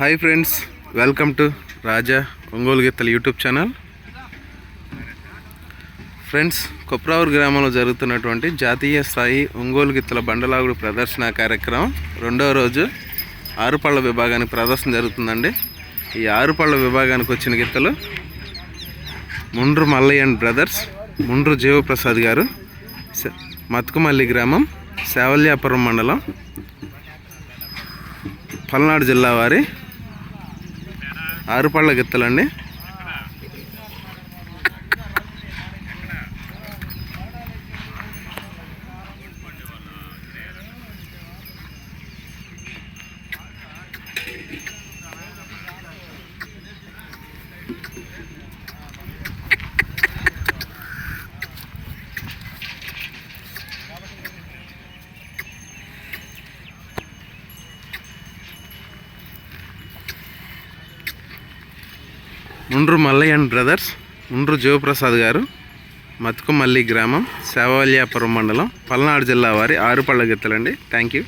Hi friends welcome to Raja Ongole గీతల YouTube channel friends కొప్రావూరు గ్రామంలో జరుగుతున్నటువంటి జాతీయ స్థాయి ఒంగోలు గిత్తల బండలాగుడు ప్రదర్శన కార్యక్రమం రెండవ రోజు ఆరుపళ్ళ విభాగానికి ప్రదర్శన జరుగుతుందండి. ఈ ఆరుపళ్ళ విభాగానికి వచ్చిన గిత్తలు ముండ్రు మల్లయ్య అండ్ బ్రదర్స్ ముండ్రు జీవప్రసాద్ గారు మతుకుమల్లి గ్రామం సేవల్యాపురం మండలం పల్నాడు జిల్లా వారి ఆరుపళ్ళ గిత్తలండి. ముండ్రు మల్లయ్య అండ్ బ్రదర్స్ ముండ్రు జీవప్రసాద్ గారు మత్కుమల్లి గ్రామం సేవల్యాపురం మండలం పల్నాడు జిల్లా వారి ఆరుపళ్ళ గెత్తలండి. Thank you